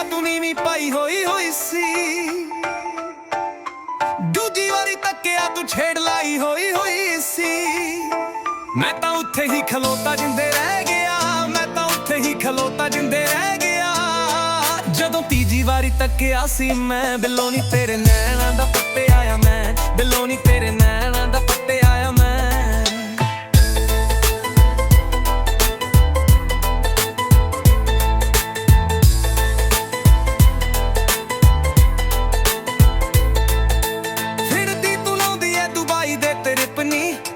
ਤੱਕਿਆ ਤੂੰ ਨੀਵੀਂ ਪਾਈ ਹੋਈ ਹੋਈ ਸੀ। ਦੂਜੀ ਵਾਰੀ ਤੱਕਿਆ ਤੂੰ ਛੇੜ ਲਾਈ ਹੋਈ ਹੋਈ ਸੀ। ਮੈਂ ਤਾਂ ਉੱਥੇ ਹੀ ਖਲੋਤਾ ਜਿੰਦੇ ਰਹਿ ਗਿਆ, ਮੈਂ ਤਾਂ ਉੱਥੇ ਹੀ ਖਲੋਤਾ ਜਿੰਦੇ ਰਹਿ ਗਿਆ। ਜਦੋਂ ਤੀਜੀ ਵਾਰੀ ਤੱਕਿਆ ਸੀ ਮੈਂ, ਬਿੱਲੋ ਨੀ ਤੇਰੇ ਨੈਣਾਂ ਦਾ ਪੱਤੇ ਆਇਆ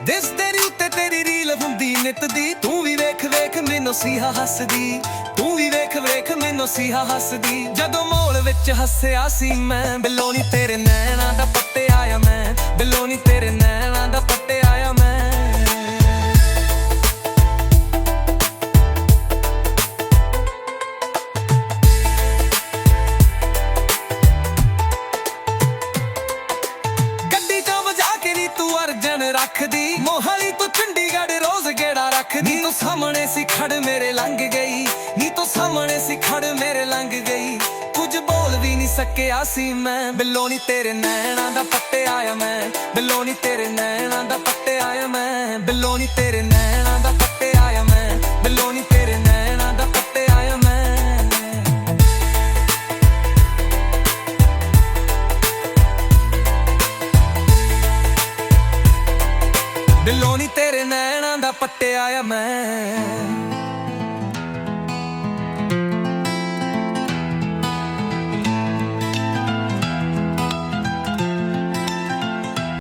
ਦਿਸ ਤੇਰੀ ਉੱਤੇ ਤੇਰੀ ਰੀਲ ਹੁੰਦੀ, ਨਿਤ ਦੀ, ਤੂੰ ਵੀ ਵੇਖ ਵੇਖ ਮੈਨੂੰ ਸੀਹਾ ਹੱਸਦੀ। ਤੂੰ ਵੀ ਵੇਖ ਵੇਖ ਮੈਨੂੰ ਸੀਹਾ ਹੱਸਦੀ। ਜਦੋਂ ਮੋਲ ਵਿੱਚ ਹੱਸਿਆ ਸੀ ਮੈਂ, ਬਿੱਲੋ ਨੀ ਤੇਰੇ ਨੈਣਾ ਦਾ ਪੱਤੇ ਆਇਆ ਮੈਂ, ਬਿੱਲੋ ਨੀ ਤੇਰੇ ਨੈਣਾ ਰੱਖਦੀ। ਮੋਹਾਲੀ ਤੋਂ ਚੰਡੀਗੜ੍ਹ ਰੋਜ਼ ਗੇੜਾ ਰੱਖਦੀ। ਤੂੰ ਸਾਹਮਣੇ ਸੀ ਖੜ ਮੇਰੇ ਲੰਘ ਗਈ। ਨੀ ਤੂੰ ਸਾਹਮਣੇ ਸੀ ਖੜ ਮੇਰੇ ਲੰਘ ਗਈ। ਕੁਝ ਬੋਲ ਵੀ ਨਹੀਂ ਸਕਿਆ ਸੀ ਮੈਂ। ਬਿੱਲੋ ਨੀ ਤੇਰੇ ਨੈਣਾਂ ਦਾ ਪੱਤੇ ਆਇਆ ਮੈਂ। ਬਿੱਲੋ ਨੀ ਤੇਰੇ ਨੈਣਾਂ ਦਾ ਪੱਤੇ ਆਇਆ ਮੈਂ। ਬਿੱਲੋ ਨੀ ਤੇਰੇ ਨੈਣਾਂ ਬਿੱਲੋ ਨਹੀਂ ਤੇਰੇ ਨੈਣਾਂ ਦਾ ਪੱਟਿਆ ਆ ਮੈਂ।